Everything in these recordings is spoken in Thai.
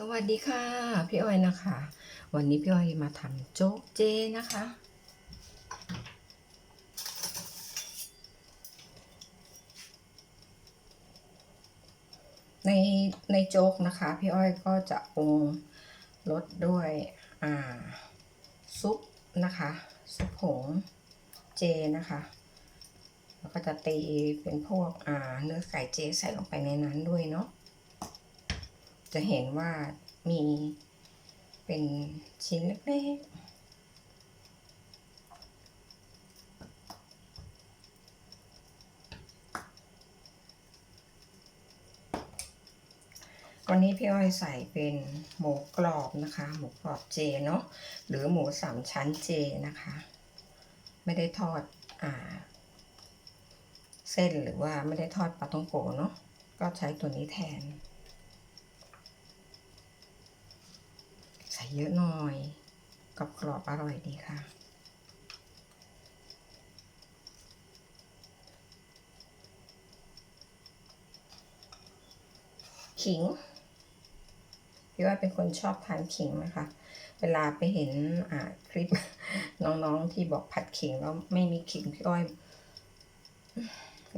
สวัสดีค่ะ พี่อ้อยนะคะ วันนี้พี่อ้อยมาทำโจ๊กเจนะคะ ในในโจ๊กนะคะ พี่อ้อยก็จะปรุงรสด้วยอ่าซุปนะคะ ซุปผงเจนะคะแล้วก็จะตีเป็นพวกอ่าเนื้อไก่เจใส่ลงไปในนั้นด้วยเนาะ จะเห็นว่ามีเป็นชิ้นเล็กๆวันนี้พี่อ้อยใส่เป็นหมูกรอบนะคะ หมูกรอบเจเนาะหรือหมูสามชั้นเจนะคะ ไม่ได้ทอดอ่า เส้นหรือว่าไม่ได้ทอดปลาต้องโกเนาะก็ใช้ตัวนี้แทน ใส่ เยอะหน่อยกรอบกรอบอร่อยดีค่ะ ขิงพี่ว่าเป็นคนชอบทานขิงนะคะ เวลาไปเห็นอ่าคลิปน้องๆที่บอกผัดขิงแล้วไม่มีขิงพี่อ้อย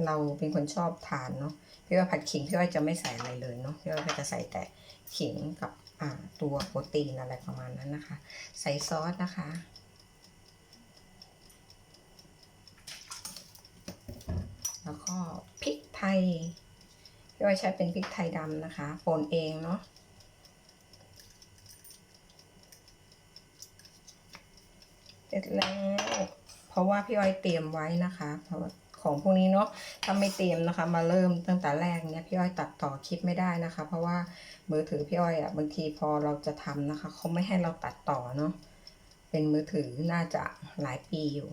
เราเป็นคนชอบทานเนาะพี่ว่าผัดขิงพี่อ้อยจะไม่ใส่อะไรเลยเนาะพี่อ้อยก็จะใส่แต่ขิงกับ ตัวโปรตีนอะไรประมาณนั้นนะคะ ใส่ซอสนะคะแล้วก็พริกไทยพี่อ้อยใช้เป็นพริกไทยดำนะคะป่นเองเนาะเสร็จแล้ว เพราะว่าพี่อ้อยเตรียมไว้นะคะ เพราะ ของพวกนี้เนาะถ้าไม่เตรียมนะคะ มาเริ่มตั้งแต่แรกเนี่ยพี่อ้อยตัดต่อคลิปไม่ได้นะคะ เพราะว่ามือถือพี่อ้อยอะบางทีพอเราจะทำนะคะเขาไม่ให้เราตัดต่อเนาะเป็นมือถือน่าจะหลายปีอยู่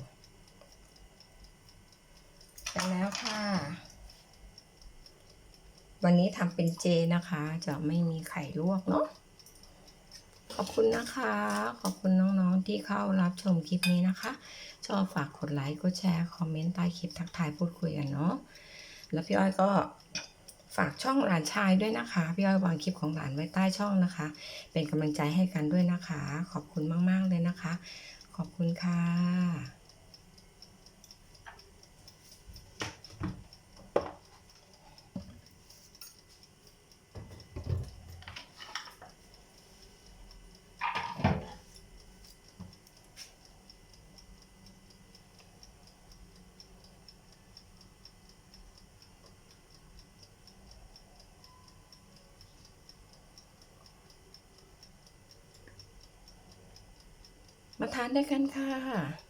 จแล้วค่ะ วันนี้ทำเป็นเจนะคะ จะไม่มีไข่ลวกเนาะ ขอบคุณนะคะ ขอบคุณน้องๆที่เข้ารับชมคลิปนี้นะคะ ชอบฝากกดไลค์กดแชร์คอมเมนต์ใต้คลิปทักทายพูดคุยกันเนาะแล้วพี่อ้อยก็ฝากช่องหลานชายด้วยนะคะ พี่อ้อยวางคลิปของหลานไว้ใต้ช่องนะคะ เป็นกำลังใจให้กันด้วยนะคะ ขอบคุณมากๆเลยนะคะ ขอบคุณค่ะ มาทานด้วยกันค่ะ